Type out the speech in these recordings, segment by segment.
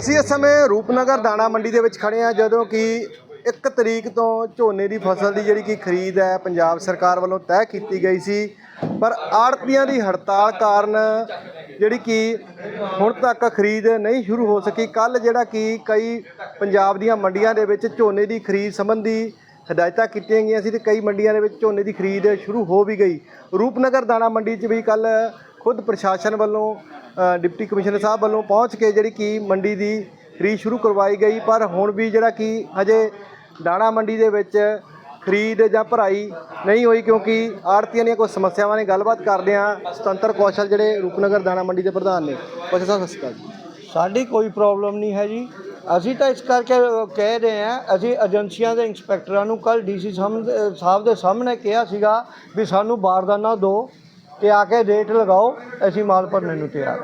ਅਸੀਂ ਇਸ ਸਮੇਂ ਰੂਪਨਗਰ ਦਾਣਾ ਮੰਡੀ ਦੇ ਵਿੱਚ ਖੜੇ ਹਾਂ, ਜਦੋਂ ਕਿ 1 ਤਰੀਕ ਤੋਂ ਝੋਨੇ ਦੀ ਫਸਲ ਦੀ ਜਿਹੜੀ ਕਿ ਖਰੀਦ ਹੈ, ਪੰਜਾਬ ਸਰਕਾਰ ਵੱਲੋਂ ਤੈਅ ਕੀਤੀ ਗਈ ਸੀ। ਪਰ ਆੜਤੀਆਂ ਦੀ ਹੜਤਾਲ ਕਾਰਨ ਜਿਹੜੀ ਕਿ ਹੁਣ ਤੱਕ ਖਰੀਦ ਨਹੀਂ ਸ਼ੁਰੂ ਹੋ ਸਕੀ। ਕੱਲ ਜਿਹੜਾ ਕਿ ਕਈ ਪੰਜਾਬ ਦੀਆਂ ਮੰਡੀਆਂ ਦੇ ਵਿੱਚ ਝੋਨੇ ਦੀ ਖਰੀਦ ਸੰਬੰਧੀ ਹਦਾਇਤਾਂ ਕੀਤੀਆਂ ਗਈਆਂ ਸੀ ਤੇ ਕਈ ਮੰਡੀਆਂ ਦੇ ਵਿੱਚ ਝੋਨੇ ਦੀ ਖਰੀਦ ਸ਼ੁਰੂ ਹੋ ਵੀ ਗਈ। ਰੂਪਨਗਰ ਦਾਣਾ ਮੰਡੀ 'ਚ ਵੀ ਕੱਲ ਖੁਦ ਪ੍ਰਸ਼ਾਸਨ ਵੱਲੋਂ ਡਿਪਟੀ ਕਮਿਸ਼ਨਰ ਸਾਹਿਬ ਵੱਲੋਂ ਪਹੁੰਚ ਕੇ ਜਿਹੜੀ ਕਿ ਮੰਡੀ ਦੀ ਖਰੀਦ ਸ਼ੁਰੂ ਕਰਵਾਈ ਗਈ। ਪਰ ਹੁਣ ਵੀ ਜਿਹੜਾ ਕਿ ਹਜੇ ਦਾਣਾ ਮੰਡੀ ਦੇ ਵਿੱਚ ਖਰੀਦ ਜਾਂ ਭਰਾਈ ਨਹੀਂ ਹੋਈ ਕਿਉਂਕਿ ਆੜਤੀਆਂ ਦੀਆਂ ਕੁਝ ਸਮੱਸਿਆਵਾਂ ਨੇ। ਗੱਲਬਾਤ ਕਰਦੇ ਹਾਂ ਸੁਤੰਤਰ ਕੌਸ਼ਲ ਜਿਹੜੇ ਰੂਪਨਗਰ ਦਾਣਾ ਮੰਡੀ ਦੇ ਪ੍ਰਧਾਨ ਨੇ। ਕੌਸ਼ਲ ਸਾਹਿਬ ਸਤਿ ਸ਼੍ਰੀ ਅਕਾਲ ਜੀ। ਸਾਡੀ ਕੋਈ ਪ੍ਰੋਬਲਮ ਨਹੀਂ ਹੈ ਜੀ। ਅਸੀਂ ਤਾਂ ਇਸ ਕਰਕੇ ਕਹਿ ਰਹੇ ਹਾਂ, ਅਸੀਂ ਏਜੰਸੀਆਂ ਦੇ ਇੰਸਪੈਕਟਰਾਂ ਨੂੰ ਕੱਲ ਡੀਸੀ ਸਾਹਿਬ ਦੇ ਸਾਹਮਣੇ ਕਿਹਾ ਸੀਗਾ ਵੀ ਸਾਨੂੰ ਬਾਰਦਾਨਾ ਦਿਓ ਤੇ ਆ ਕੇ ਰੇਟ ਲਗਾਓ, ਅਸੀਂ ਮਾਲ ਭਰਨੇ ਨੂੰ ਤਿਆਰ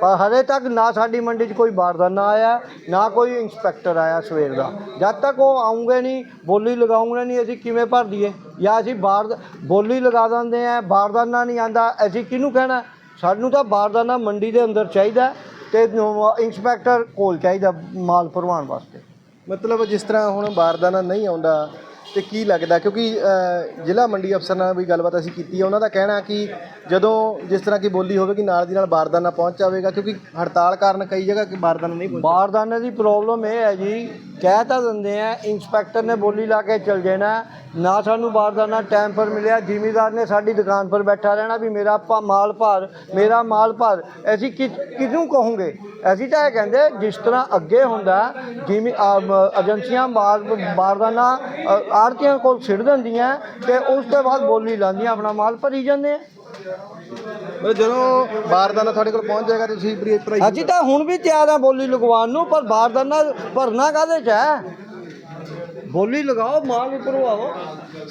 ਪਰ ਹਲੇ ਤੱਕ ਨਾ ਸਾਡੀ ਮੰਡੀ 'ਚ ਕੋਈ ਬਾਰਦਾਨਾ ਆਇਆ, ਨਾ ਕੋਈ ਇੰਸਪੈਕਟਰ ਆਇਆ ਸਵੇਰ ਦਾ। ਜਦ ਤੱਕ ਉਹ ਆਉਂਗੇ ਨਹੀਂ, ਬੋਲੀ ਲਗਾਉਂਗੇ ਨਹੀਂ, ਅਸੀਂ ਕਿਵੇਂ ਭਰ ਦਈਏ? ਜਾਂ ਅਸੀਂ ਬਾਰ ਬੋਲੀ ਲਗਾ ਦਿੰਦੇ ਆ ਬਾਰਦਾਨਾ ਨਹੀਂ ਆਂਦਾ ਅਸੀਂ ਕਿਹਨੂੰ ਕਹਿਣਾ? ਸਾਨੂੰ ਤਾਂ ਬਾਰਦਾਨਾ ਮੰਡੀ ਦੇ ਅੰਦਰ ਚਾਹੀਦਾ ਤੇ ਇੰਸਪੈਕਟਰ ਕੋਲ ਚਾਹੀਦਾ ਮਾਲ ਭਰਵਾਉਣ ਵਾਸਤੇ। ਮਤਲਬ ਜਿਸ ਤਰ੍ਹਾਂ ਹੁਣ ਬਾਰਦਾਨਾ ਨਹੀਂ ਆਉਂਦਾ ਤੇ ਕੀ ਲੱਗਦਾ? ਕਿਉਂਕਿ ਅ, ਜ਼ਿਲ੍ਹਾ ਮੰਡੀ ਅਫਸਰ ਨਾਲ ਵੀ ਗੱਲਬਾਤ ਅਸੀਂ ਕੀਤੀ ਹੈ। ਉਹਨਾਂ ਦਾ ਕਹਿਣਾ ਕਿ ਜਦੋਂ ਜਿਸ ਤਰ੍ਹਾਂ ਕੀ ਬੋਲੀ ਹੋਵੇਗੀ ਨਾਲ ਦੀ ਨਾਲ ਬਾਰਦਾਨਾ ਪਹੁੰਚ ਜਾਵੇਗਾ ਕਿਉਂਕਿ ਹੜਤਾਲ ਕਾਰਨ ਕਈ ਜਗ੍ਹਾ ਕਿ ਬਾਰਦਾਨਾ ਨਹੀਂ ਪਹੁੰਚਿਆ। ਬਾਰਦਾਨੇ ਦੀ ਪ੍ਰੋਬਲਮ ਇਹ ਹੈ ਜੀ ਕਹਿ ਤਾਂ ਦਿੰਦੇ ਆ ਇੰਸਪੈਕਟਰ ਨੇ ਬੋਲੀ ਲਾ ਕੇ ਚਲ ਜਾਣਾ ਨਾ ਸਾਨੂੰ ਬਾਰਦਾਨਾ ਟਾਈਮ ਪਰ ਮਿਲਿਆ ਜ਼ਿਮੀਦਾਰ ਨੇ ਸਾਡੀ ਦੁਕਾਨ ਪਰ ਬੈਠਾ ਰਹਿਣਾ ਵੀ ਮੇਰਾ ਭਾ- ਮਾਲ ਭਰ ਮੇਰਾ ਮਾਲ ਭਰ ਅਸੀਂ ਕਿ ਕਿਹਨੂੰ ਕਹੋਗੇ? ਅਸੀਂ ਤਾਂ ਇਹ ਕਹਿੰਦੇ ਜਿਸ ਤਰ੍ਹਾਂ ਅੱਗੇ ਹੁੰਦਾ ਜਿਮੀ ਏਜੰਸੀਆਂ ਬਾਰ ਬਾਰਦਾਨਾ ਆੜਤੀਆਂ ਕੋਲ ਛਿੜ ਦਿੰਦੀਆਂ ਤੇ ਉਸ ਤੋਂ ਬਾਅਦ ਬੋਲੀ ਲਾਉਂਦੀਆਂ ਆਪਣਾ ਮਾਲ ਭਰੀ ਜਾਂਦੇ ਆ। ਮਤਲਬ ਜਦੋਂ ਬਾਰਦਾਨਾ ਤੁਹਾਡੇ ਕੋਲ ਪਹੁੰਚ ਜਾਏਗਾ ਤੁਸੀਂ ਭਰਾਈ ਅਸੀਂ ਤਾਂ ਹੁਣ ਵੀ ਤਿਆਰ ਆ ਬੋਲੀ ਲਗਵਾਉਣ ਨੂੰ ਪਰ ਬਾਰਦਾਨਾ ਭਰਨਾ ਕਾਹਦੇ ਚ ਹੈ? ਬੋਲੀ ਲਗਾਓ ਮਾਲ ਵੀ ਭਰਵਾਓ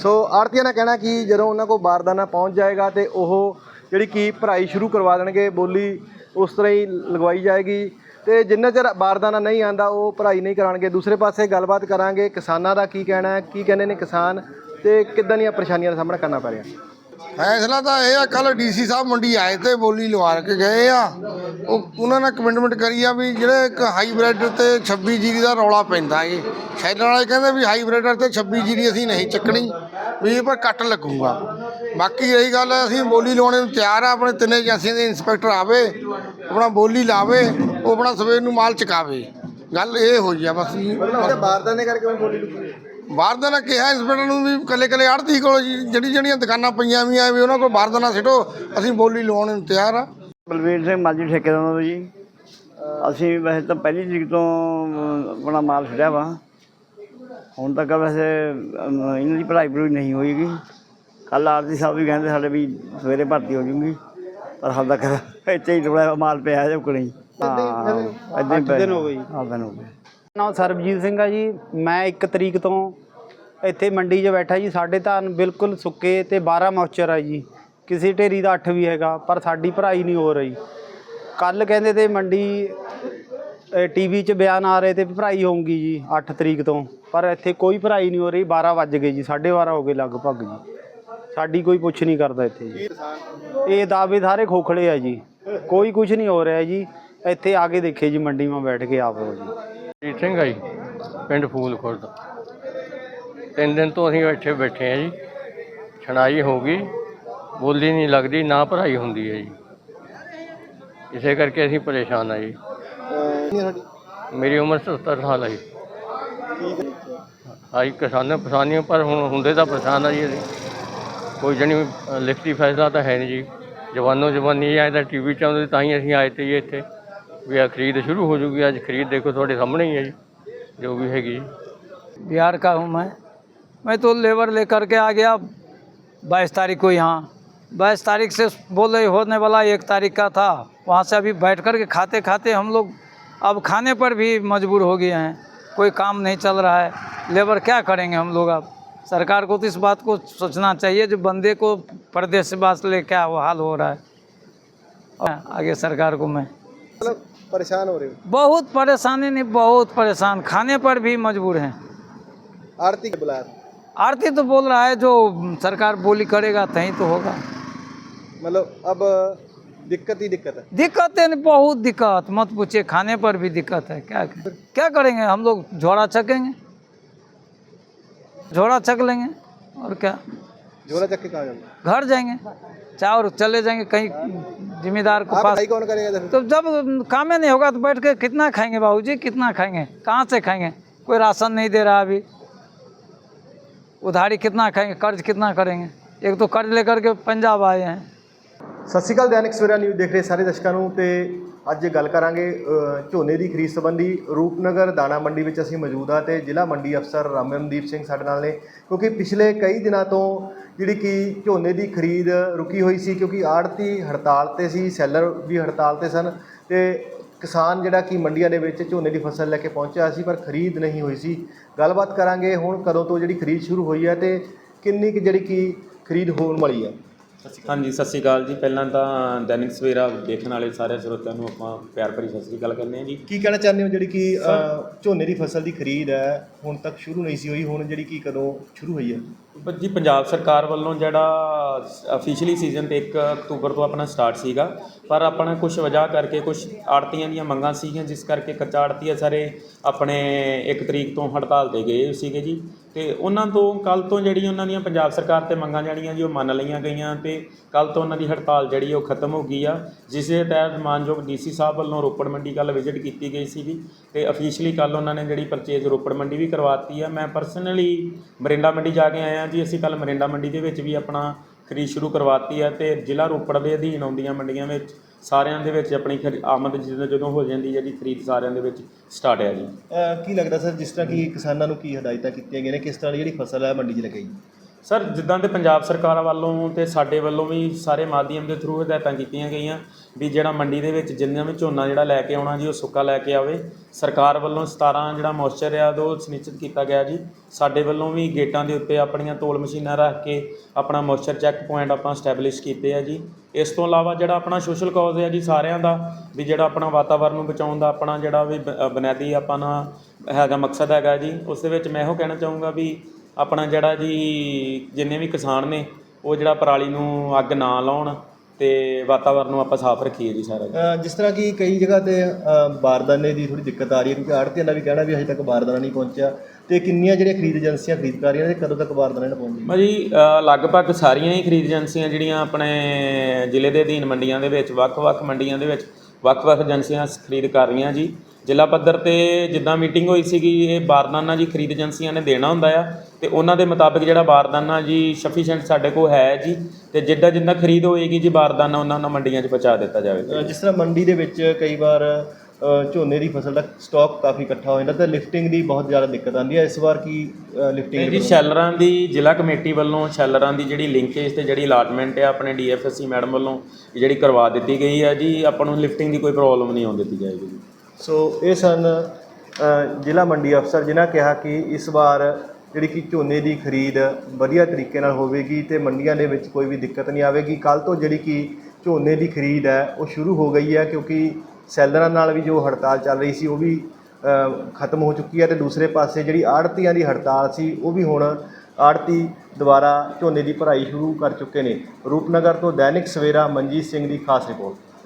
ਸੋ ਆੜਤੀਆਂ ਦਾ ਕਹਿਣਾ ਕਿ ਜਦੋਂ ਉਹਨਾਂ ਕੋਲ ਬਾਰਦਾਨਾ ਪਹੁੰਚ ਜਾਏਗਾ ਤੇ ਉਹ ਜਿਹੜੀ ਕੀ ਭਰਾਈ ਸ਼ੁਰੂ ਕਰਵਾ ਦੇਣਗੇ ਬੋਲੀ ਉਸ ਤਰ੍ਹਾਂ ਹੀ ਲਗਵਾਈ ਜਾਏਗੀ। ਤੇ ਜਿੰਨਾ ਚਿਰ ਬਾਰਦਾਨਾ ਨਹੀਂ ਆਂਦਾ, ਉਹ ਭਰਾਈ ਨਹੀਂ ਕਰਾਣਗੇ ਦੂਸਰੇ ਪਾਸੇ ਗੱਲਬਾਤ ਕਰਾਂਗੇ, ਕਿਸਾਨਾਂ ਦਾ ਕੀ ਕਹਿਣਾ ਹੈ, ਕੀ ਕਹਿੰਦੇ ਨੇ ਕਿਸਾਨ ਤੇ ਕਿੱਦਾਂ ਦੀਆਂ ਪਰੇਸ਼ਾਨੀਆਂ ਦਾ ਸਾਹਮਣਾ ਕਰਨਾ ਪੈ ਰਿਹਾ? ਫੈਸਲਾ ਤਾਂ ਇਹ ਆ ਕੱਲ ਡੀਸੀ ਸਾਹਿਬ ਮੰਡੀ ਆਏ ਤੇ ਬੋਲੀ ਲਵਾ ਕੇ ਗਏ ਆ। ਉਹ ਉਹਨਾਂ ਨੇ ਕਮਿਟਮੈਂਟ ਕਰੀ ਆ ਵੀ ਜਿਹੜੇ ਇੱਕ ਹਾਈਬ੍ਰਿਡ ਤੇ 26 ਜੀਰੀ ਦਾ ਰੌਲਾ ਪੈਂਦਾ ਏ। ਸ਼ੈਲਰ ਵਾਲੇ ਕਹਿੰਦੇ ਵੀ ਹਾਈਬ੍ਰਿਡ ਤੇ 26 ਜੀਰੀ ਅਸੀਂ ਨਹੀਂ ਚੱਕਣੀ, ਵੀ ਇਹ ਪਰ ਕੱਟ ਲੱਗੂਗਾ। ਬਾਕੀ ਰਹੀ ਗੱਲ ਅਸੀਂ ਬੋਲੀ ਲਵਾਉਣੇ ਨੂੰ ਤਿਆਰ ਆ ਆਪਣੇ ਤਿੰਨੇ ਏਜੰਸੀਆਂ ਦੇ ਇੰਸਪੈਕਟਰ ਆਵੇ ਆਪਣਾ ਬੋਲੀ ਲਾਵੇ ਉਹ ਆਪਣਾ ਸਵੇਰ ਨੂੰ ਮਾਲ ਚਕਾਵੇ। ਗੱਲ ਇਹ ਹੋਈ ਆ ਬਸ ਜੀ। ਬਾਰਦਾਨੇ ਕਰਕੇ ਉਹ ਬੋਲੀ ਲੁਕੀ ਬਾਹਰ ਦਾ ਨਾ ਕਿਹਾ ਇੰਸਪੈਕਟਰ ਨੂੰ ਵੀ ਕੱਲੇ ਕੱਲੇ ਆੜਤੀ ਕੋਲ ਜੀ- ਜਿਹੜੀ ਜਿਹੜੀਆਂ ਦੁਕਾਨਾਂ ਪਈਆਂ ਵੀਆਂ ਵੀ ਉਹਨਾਂ ਕੋਲ ਬਾਹਰ ਦਾ ਨਾ ਸਿੱਟੋ ਅਸੀਂ ਬੋਲੀ ਲਵਾਉਣ ਨੂੰ ਤਿਆਰ ਆ। ਬਲਵੀਰ ਸਿੰਘ ਮਾਲੀ ਠੇਕੇਦਾਰ ਤੋਂ ਜੀ। ਅਸੀਂ ਵੈਸੇ ਤਾਂ ਪਹਿਲੀ ਤਰੀਕ ਤੋਂ ਅਮ, ਆਪਣਾ ਮਾਲ ਛੱਡਿਆ ਵਾ। ਹੁਣ ਤੱਕ ਵੈਸੇ ਅਮ, ਇਹਨਾਂ ਦੀ ਪੜ੍ਹਾਈ ਪੜੂਈ ਨਹੀਂ ਹੋਈਗੀ ਕੱਲ ਆਰਤੀ ਸਾਹਿਬ ਵੀ ਕਹਿੰਦੇ ਸਾਡੇ ਵੀ ਸਵੇਰੇ ਭਰਤੀ ਹੋ ਜੂਗੀ ਪਰ ਹਾਲ ਤੱਕ ਇੱਥੇ ਹੀ ਥੋੜਾ ਮਾਲ ਪਿਆ ਜੋ ਕੋਲ ਹੀ ਹਾਂ ਅੱਧੇ ਦਿਨ ਹੋ ਗਏ ਹਾਂ ਦਿਨ ਹੋ ਗਏ। ਨਾਮ ਸਰਬਜੀਤ ਸਿੰਘ ਆ ਜੀ। ਮੈਂ 1 ਤਰੀਕ ਤੋਂ ਇੱਥੇ ਮੰਡੀ 'ਚ ਬੈਠਾ ਜੀ। ਸਾਡੇ ਧਾਨ ਬਿਲਕੁਲ ਸੁੱਕੇ ਤੇ 12 ਮੌਚਰ ਆ ਜੀ। ਕਿਸੇ ਢੇਰੀ ਦਾ 8 ਵੀ ਹੈਗਾ ਪਰ ਸਾਡੀ ਭਰਾਈ ਨਹੀਂ ਹੋ ਰਹੀ। ਕੱਲ ਕਹਿੰਦੇ ਤੇ ਮੰਡੀ ਟੀਵੀ 'ਚ ਬਿਆਨ ਆ ਰਹੇ ਤੇ ਭਰਾਈ ਹੋਊਗੀ ਜੀ 8 ਤਰੀਕ ਤੋਂ। ਪਰ ਇੱਥੇ ਕੋਈ ਭਰਾਈ ਨਹੀਂ ਹੋ ਰਹੀ। 12 ਵੱਜ ਗਏ ਜੀ। 12:30 ਹੋ ਗਏ ਲਗਭਗ ਜੀ। ਸਾਡੀ ਕੋਈ ਪੁੱਛ ਨਹੀਂ ਕਰਦਾ ਇੱਥੇ ਜੀ। ਇਹ ਦਾਅਵੇ ਸਾਰੇ ਖੋਖਲੇ ਆ ਜੀ। ਕੋਈ ਕੁਝ ਨਹੀਂ ਹੋ ਰਿਹਾ ਜੀ। ਇੱਥੇ ਆ ਕੇ ਦੇਖੇ ਜੀ ਮੰਡੀ 'ਮਾ ਬੈਠ ਕੇ ਆਪ ਜੀ। ਜੀਤ ਸਿੰਘ ਆ ਜੀ ਪਿੰਡ ਫੂਲ ਖੁਰਦ ਤਿੰਨ ਦਿਨ ਤੋਂ ਅਸੀਂ ਇੱਥੇ ਬੈਠੇ ਆ ਜੀ। ਛਣਾਈ ਹੋ ਗਈ। ਬੋਲੀ ਨਹੀਂ ਲੱਗਦੀ ਨਾ ਭਰਾਈ ਹੁੰਦੀ ਹੈ ਜੀ। ਇਸੇ ਕਰਕੇ ਅਸੀਂ ਪਰੇਸ਼ਾਨ ਆ ਜੀ। ਮੇਰੀ ਉਮਰ 77 ਸਾਲ ਹੈ ਜੀ। ਆਈ ਕਿਸਾਨਾਂ ਪਰੇਸ਼ਾਨੀਆਂ ਪਰ ਹੁਣ ਹੁੰਦੇ ਤਾਂ ਪਰੇਸ਼ਾਨ ਆ ਜੀ ਅਸੀਂ। ਕੋਈ ਜਣੀ ਲਿਖਤੀ ਫੈਸਲਾ ਤਾਂ ਹੈ ਨਹੀਂ ਜੀ ਜਵਾਨੋ ਜਵਾਨੀ ਆਏ ਤਾਂ ਟੀਵੀ ਚ ਆਉਂਦੇ ਤਾਂ ਹੀ ਅਸੀਂ ਆਏ ਤੇ ਜੀ ਇੱਥੇ ਵੀ ਆ ਖਰੀਦ ਸ਼ੁਰੂ ਹੋ ਜੂਗੀ ਅੱਜ ਖਰੀਦ ਦੇਖੋ ਤੁਹਾਡੇ ਸਾਹਮਣੇ ਹੀ ਹੈ ਜੀ ਜੋ ਵੀ ਹੈਗੀ ਜੀ बिहार का हूँ मैं मैं तो लेबर लेकर के आ गया बाईस तारीख को यहाँ बाईस तारीख से बोल रहे होने वाला एक तारीख का था वहाँ से अभी बैठ कर के खाते खाते हम लोग अब खाने पर भी मजबूर हो गए हैं कोई काम नहीं चल रहा है लेबर क्या करेंगे हम लोग अब सरकार को तो इस बात को सोचना चाहिए जो बंदे को प्रदेश से बात ले क्या वो हाल हो रहा है। और आगे सरकार को मैं मतलब परेशान हो रही हूँ? बहुत परेशानी नहीं बहुत परेशान। खाने पर भी मजबूर हैं। आरती के बुला आरती तो बोल रहा है जो सरकार बोली करेगा तही तो होगा। मतलब अब दिक्कत ही दिक्कत है। दिक्कत है बहुत दिक्कत। मत पूछिए खाने पर भी दिक्कत है। क्या क्या करेंगे? हम लोग झोड़ा छकेंगे। झोड़ा चक लेंगे और क्या? झोड़ा चक के कहा जाएँगे घर जाएँगे। चाहे और चले जाएँगे कहीं जिम्मेदार को पास। कौन करेगा तो जब काम नहीं होगा तो बैठ के कितना खाएँगे बाबू जी कितना खाएँगे? कहाँ से खाएँगे? कोई राशन नहीं दे रहा अभी। उधारी कितना खाएँगे? कर्ज कितना करेंगे? एक तो कर्ज लेकर के पंजाब आए हैं। ਸਤਿ ਸ਼੍ਰੀ ਅਕਾਲ, ਦੈਨਿਕ ਸਵੇਰਾ ਨਿਊਜ਼ ਦੇਖ ਰਹੇ ਸਾਰੇ ਦਰਸ਼ਕਾਂ ਨੂੰ ਤੇ ਅੱਜ ਗੱਲ ਕਰਾਂਗੇ ਝੋਨੇ ਦੀ ਖਰੀਦ ਸੰਬੰਧੀ ਰੂਪਨਗਰ ਦਾਣਾ ਮੰਡੀ ਵਿੱਚ ਅਸੀਂ ਮੌਜੂਦ ਆ ਤੇ ਜ਼ਿਲ੍ਹਾ ਮੰਡੀ ਅਫਸਰ ਰਾਮਨਦੀਪ ਸਿੰਘ ਸਾਡੇ ਨਾਲ ਨੇ, ਕਿਉਂਕਿ ਪਿਛਲੇ ਕਈ ਦਿਨਾਂ ਤੋਂ ਜਿਹੜੀ ਕਿ ਝੋਨੇ ਦੀ ਖਰੀਦ ਰੁਕੀ ਹੋਈ ਸੀ, ਕਿਉਂਕਿ ਆੜਤੀ ਹੜਤਾਲ ਤੇ ਸੀ, ਸੈਲਰ ਵੀ ਹੜਤਾਲ ਤੇ ਸਨ ਤੇ ਕਿਸਾਨ ਜਿਹੜਾ ਕਿ ਮੰਡੀਆਂ ਦੇ ਵਿੱਚ ਝੋਨੇ ਦੀ ਫਸਲ ਲੈ ਕੇ ਪਹੁੰਚਿਆ ਸੀ, ਪਰ ਖਰੀਦ ਨਹੀਂ ਹੋਈ ਸੀ। ਗੱਲਬਾਤ ਕਰਾਂਗੇ ਹੁਣ ਕਦੋਂ ਤੋਂ ਜਿਹੜੀ ਖਰੀਦ ਸ਼ੁਰੂ ਹੋਈ ਹੈ ਤੇ ਕਿੰਨੀ ਕਿ ਜਿਹੜੀ ਕਿ ਖਰੀਦ ਹੋਣ ਵਾਲੀ ਹੈ। ਹਾਂਜੀ ਸਤਿ ਸ਼੍ਰੀ ਅਕਾਲ ਜੀ। ਪਹਿਲਾਂ ਤਾਂ ਦੈਨਿਕ ਸਵੇਰਾ ਦੇਖਣ ਵਾਲੇ ਸਾਰੇ ਸਰੋਤਿਆਂ ਨੂੰ ਆਪਾਂ ਪਿਆਰ ਭਰੀ ਸਤਿ ਸ਼੍ਰੀ ਅਕਾਲ ਕਹਿੰਦੇ ਹਾਂ ਜੀ। ਕੀ ਕਹਿਣਾ ਚਾਹੁੰਦੇ ਹੋ ਜਿਹੜੀ ਕਿ ਅ, ਝੋਨੇ ਦੀ ਫਸਲ ਦੀ ਖਰੀਦ ਹੈ ਹੁਣ ਤੱਕ ਸ਼ੁਰੂ ਨਹੀਂ ਸੀ ਹੋਈ ਹੁਣ ਜਿਹੜੀ ਕਿ ਕਦੋਂ ਸ਼ੁਰੂ ਹੋਈ ਹੈ? ਜੀ ਪੰਜਾਬ ਸਰਕਾਰ ਵੱਲੋਂ ਜਿਹੜਾ ਅਫੀਸ਼ੀਅਲੀ ਸੀਜ਼ਨ ਤੇ 1 ਅਕਤੂਬਰ ਤੋਂ ਆਪਣਾ ਸਟਾਰਟ ਸੀਗਾ ਪਰ ਆਪਣਾ ਕੁਝ ਵਜ੍ਹਾ ਕਰਕੇ ਕੁਝ ਆੜਤੀਆਂ ਦੀਆਂ ਮੰਗਾਂ ਸੀਗੀਆਂ ਜਿਸ ਕਰਕੇ ਕੱਚਾ ਆੜਤੀਆ ਸਾਰੇ ਆਪਣੇ 1 ਤਰੀਕ ਤੋਂ ਹੜਤਾਲ ਤੇ ਗਏ ਸੀਗੇ ਜੀ। ਤੇ ਉਹਨਾਂ ਤੋਂ ਕੱਲ ਤੋਂ ਜਿਹੜੀ ਉਹਨਾਂ ਦੀਆਂ ਪੰਜਾਬ ਸਰਕਾਰ ਤੇ ਮੰਗਾਂ ਜਿਹੜੀਆਂ ਜੀ ਉਹ ਮੰਨ ਲਈਆਂ ਗਈਆਂ ਤੇ ਕੱਲ ਤੋਂ ਉਹਨਾਂ ਦੀ ਹੜਤਾਲ ਜਿਹੜੀ ਉਹ ਖਤਮ ਹੋ ਗਈ ਆ, ਜਿਸ ਦੇ ਤਹਿਤ ਮਾਨਯੋਗ ਡੀਸੀ ਸਾਹਿਬ ਵੱਲੋਂ ਰੋਪੜ ਮੰਡੀ ਕੱਲ ਵਿਜ਼ਿਟ ਕੀਤੀ ਗਈ ਸੀਗੀ ਤੇ ਅਫੀਸ਼ੀਅਲੀ ਕੱਲ ਉਹਨਾਂ ਨੇ ਜਿਹੜੀ ਪਰਚੇਜ਼ ਰੋਪੜ ਮੰਡੀ ਵੀ ਕਰਵਾਤੀ ਆ। ਮੈਂ ਪਰਸਨਲੀ ਮਰਿੰਡਾ ਮੰਡੀ ਜਾ ਕੇ ਆਇਆ ਜੀ, ਅਸੀਂ ਕੱਲ ਮਰਿੰਡਾ ਮੰਡੀ ਦੇ ਵਿੱਚ ਵੀ ਆਪਣਾ ਖਰੀਦ ਸ਼ੁਰੂ ਕਰਵਾਤੀ ਆ ਤੇ ਜ਼ਿਲ੍ਹਾ ਰੋਪੜ ਦੇ ਅਧੀਨ ਆਉਂਦੀਆਂ ਮੰਡੀਆਂ ਵਿੱਚ ਸਾਰਿਆਂ ਦੇ ਵਿੱਚ ਆਪਣੀ ਖਰੀ- ਆਮਦ ਜਦੋਂ ਜਦੋਂ ਹੋ ਜਾਂਦੀ ਹੈ ਜੀ ਖਰੀਦ ਸਾਰਿਆਂ ਦੇ ਵਿੱਚ ਸਟਾਰਟ ਹੈ ਜੀ। ਅ, ਕੀ ਲੱਗਦਾ ਸਰ ਜਿਸ ਤਰ੍ਹਾਂ ਕਿ ਕਿਸਾਨਾਂ ਨੂੰ ਕੀ ਹਦਾਇਤਾਂ ਕੀਤੀਆਂ ਗਈਆਂ ਨੇ ਕਿਸ ਤਰ੍ਹਾਂ ਦੀ ਜਿਹੜੀ ਫਸਲ ਹੈ ਮੰਡੀ 'ਚ ਲਗਾਈ? ਸਰ ਜਿੱਦਾਂ ਤੇ ਪੰਜਾਬ ਸਰਕਾਰ ਵੱਲੋਂ ਤੇ ਸਾਡੇ ਵੱਲੋਂ ਵੀ ਸਾਰੇ ਮਾਧਿਅਮ ਦੇ ਥਰੂ ਹਦਾਇਤਾਂ ਕੀਤੀਆਂ ਗਈਆਂ ਵੀ ਜਿਹੜਾ ਮੰਡੀ ਦੇ ਵਿੱਚ ਜਿੰਨਾ ਵੀ ਝੋਨਾ ਜਿਹੜਾ ਲੈ ਕੇ ਆਉਣਾ ਜੀ ਉਹ ਸੁੱਕਾ ਲੈ ਕੇ ਆਵੇ। ਸਰਕਾਰ ਵੱਲੋਂ 17 ਜਿਹੜਾ ਮੋਇਸਚਰ ਆ ਉਹ ਸੁਨਿਸ਼ਚਿਤ ਕੀਤਾ ਗਿਆ ਜੀ। ਸਾਡੇ ਵੱਲੋਂ ਵੀ ਗੇਟਾਂ ਦੇ ਉੱਤੇ ਆਪਣੀਆਂ ਤੋਲ ਮਸ਼ੀਨਾਂ ਰੱਖ ਕੇ ਆਪਣਾ ਮੋਇਸਚਰ ਚੈੱਕ ਪੁਆਇੰਟ ਆਪਾਂ ਸਟੈਬਲਿਸ਼ ਕੀਤੇ ਆ ਜੀ। ਇਸ ਤੋਂ ਇਲਾਵਾ ਜਿਹੜਾ ਆਪਣਾ ਸੋਸ਼ਲ ਕਾਜ਼ ਹੈ ਜੀ ਸਾਰਿਆਂ ਦਾ ਵੀ ਜਿਹੜਾ ਆਪਣਾ ਵਾਤਾਵਰਨ ਨੂੰ ਬਚਾਉਣ ਦਾ ਆਪਣਾ ਜਿਹੜਾ ਵੀ ਬ- ਅ, ਬੁਨਿਆਦੀ ਆਪਣਾ ਹੈਗਾ ਮਕਸਦ ਹੈਗਾ ਜੀ ਉਸ ਦੇ ਵਿੱਚ ਮੈਂ ਇਹੋ ਕਹਿਣਾ ਚਾਹੂੰਗਾ ਵੀ ਆਪਣਾ ਜਿਹੜਾ ਜੀ ਜਿੰਨੇ ਵੀ ਕਿਸਾਨ ਨੇ ਉਹ ਜਿਹੜਾ ਪਰਾਲੀ ਨੂੰ ਅੱਗ ਨਾ ਲਾਉਣ ਤੇ ਵਾਤਾਵਰਨ ਨੂੰ ਆਪਾਂ ਸਾਫ਼ ਰੱਖੀਏ ਜੀ ਸਾਰਾ ਜੀ ਅ, ਜਿਸ ਤਰ੍ਹਾਂ ਕਿ ਕਈ ਜਗ੍ਹਾ ਤੇ ਅ, ਬਾਰਦਾਨੇ ਦੀ ਥੋੜੀ ਦਿੱਕਤ ਆ ਰਹੀ ਹੈ ਕਿਉਂਕਿ ਆੜਤੀਆਂ ਦਾ ਵੀ ਕਹਿਣਾ ਵੀ ਹਜੇ ਤੱਕ ਬਾਰਦਾਨਾ ਨਹੀਂ ਪਹੁੰਚਿਆ। ਤੇ ਕਿੰਨੀਆਂ ਜਿਹੜੀਆਂ ਖਰੀਦ ਏਜੰਸੀਆਂ ਖਰੀਦ ਕਰ ਰਹੀਆਂ ਨੇ ਕਦੋਂ ਤੱਕ ਬਾਰਦਾਨਾ ਨਾ ਪਹੁੰਚੀ ਭਾਜੀ ਅ, ਲਗਭਗ ਸਾਰੀਆਂ ਹੀ ਖਰੀਦ ਏਜੰਸੀਆਂ ਜਿਹੜੀਆਂ ਆਪਣੇ ਜ਼ਿਲ੍ਹੇ ਦੇ ਅਧੀਨ ਮੰਡੀਆਂ ਦੇ ਵਿੱਚ ਵੱਖ-ਵੱਖ ਮੰਡੀਆਂ ਦੇ ਵਿੱਚ ਵੱਖ-ਵੱਖ ਏਜੰਸੀਆਂ ਖਰੀਦ ਕਰ ਰਹੀਆਂ ਜੀ। ਜ਼ਿਲ੍ਹਾ ਪੱਧਰ ਤੇ ਜਿੱਦਾਂ ਮੀਟਿੰਗ ਹੋਈ ਸੀਗੀ ਇਹ ਬਾਰਦਾਨਾ ਜੀ ਖਰੀਦ ਏਜੰਸੀਆਂ ਨੇ ਦੇਣਾ ਹੁੰਦਾ ਆ ਤੇ ਉਹਨਾਂ ਦੇ ਮੁਤਾਬਿਕ ਜਿਹੜਾ ਬਾਰਦਾਨਾ ਜੀ ਸਫੀਸ਼ੀਐਂਟ ਸਾਡੇ ਕੋਲ ਹੈ ਜੀ ਤੇ ਜਿੱਦਾਂ ਜਿੱਦਾਂ ਖਰੀਦ ਹੋਏਗੀ ਜੀ ਬਾਰਦਾਨਾ ਉਹਨਾਂ ਉਹਨਾਂ ਮੰਡੀਆਂ 'ਚ ਪਹੁੰਚਾ ਦਿੱਤਾ ਜਾਵੇਗਾ ਜਿਸ ਤਰ੍ਹਾਂ ਮੰਡੀ ਦੇ ਵਿੱਚ ਕਈ ਵਾਰ ਝੋਨੇ ਦੀ ਫਸਲ ਦਾ ਸਟਾਕ ਕਾਫੀ ਇਕੱਠਾ ਹੋ ਜਾਂਦਾ ਤੇ ਲਿਫਟਿੰਗ ਦੀ ਬਹੁਤ ਜ਼ਿਆਦਾ ਦਿੱਕਤ ਆਉਂਦੀ ਹੈ ਇਸ ਵਾਰ ਕੀ ਲਿਫਟਿੰਗ ਜੀ ਸ਼ੈਲਰਾਂ ਦੀ ਜ਼ਿਲ੍ਹਾ ਕਮੇਟੀ ਵੱਲੋਂ ਸ਼ੈਲਰਾਂ ਦੀ ਜਿਹੜੀ ਲਿੰਕੇਜ ਤੇ ਜਿਹੜੀ ਅਲਾਟਮੈਂਟ ਹੈ ਆਪਣੇ ਡੀਐਫਐਸਸੀ ਮੈਡਮ ਵੱਲੋਂ ਜਿਹੜੀ ਕਰਵਾ ਦਿੱਤੀ ਗਈ ਹੈ ਜੀ ਆਪਾਂ ਨੂੰ ਲਿਫਟਿੰਗ ਦੀ ਕੋਈ ਪ੍ਰੋਬਲਮ ਨਹੀਂ ਆਉਣ ਦਿੱਤੀ ਜਾਏਗੀ ਜੀ। ਸੋ ਇਹ ਸਨ ਜ਼ਿਲ੍ਹਾ ਮੰਡੀ ਅਫਸਰ ਜਿਨ੍ਹਾਂ ਕਿਹਾ ਕਿ ਇਸ ਵਾਰ ਜਿਹੜੀ ਕਿ ਝੋਨੇ ਦੀ ਖਰੀਦ ਵਧੀਆ ਤਰੀਕੇ ਨਾਲ ਹੋਵੇਗੀ ਤੇ ਮੰਡੀਆਂ ਦੇ ਵਿੱਚ ਕੋਈ ਵੀ ਦਿੱਕਤ ਨਹੀਂ ਆਵੇਗੀ। ਕੱਲ ਤੋਂ ਜਿਹੜੀ ਕਿ ਝੋਨੇ ਦੀ ਖਰੀਦ ਹੈ, ਉਹ ਸ਼ੁਰੂ ਹੋ ਗਈ ਹੈ ਕਿਉਂਕਿ ਸੈਲਰਾਂ ਨਾਲ ਵੀ ਜੋ ਹੜਤਾਲ ਚੱਲ ਰਹੀ ਸੀ, ਉਹ ਵੀ ਖਤਮ ਹੋ ਚੁੱਕੀ ਹੈ ਤੇ ਦੂਸਰੇ ਪਾਸੇ ਜਿਹੜੀ ਆੜਤੀਆਂ ਦੀ ਹੜਤਾਲ ਸੀ, ਉਹ ਵੀ ਹੁਣ ਆੜਤੀ ਦੁਆਰਾ ਝੋਨੇ ਦੀ ਭਰਾਈ ਸ਼ੁਰੂ ਕਰ ਚੁੱਕੇ ਨੇ। ਰੂਪਨਗਰ ਤੋਂ ਦੈਨਿਕ ਸਵੇਰਾ ਮਨਜੀਤ ਸਿੰਘ ਦੀ ਖਾਸ ਰਿਪੋਰਟ।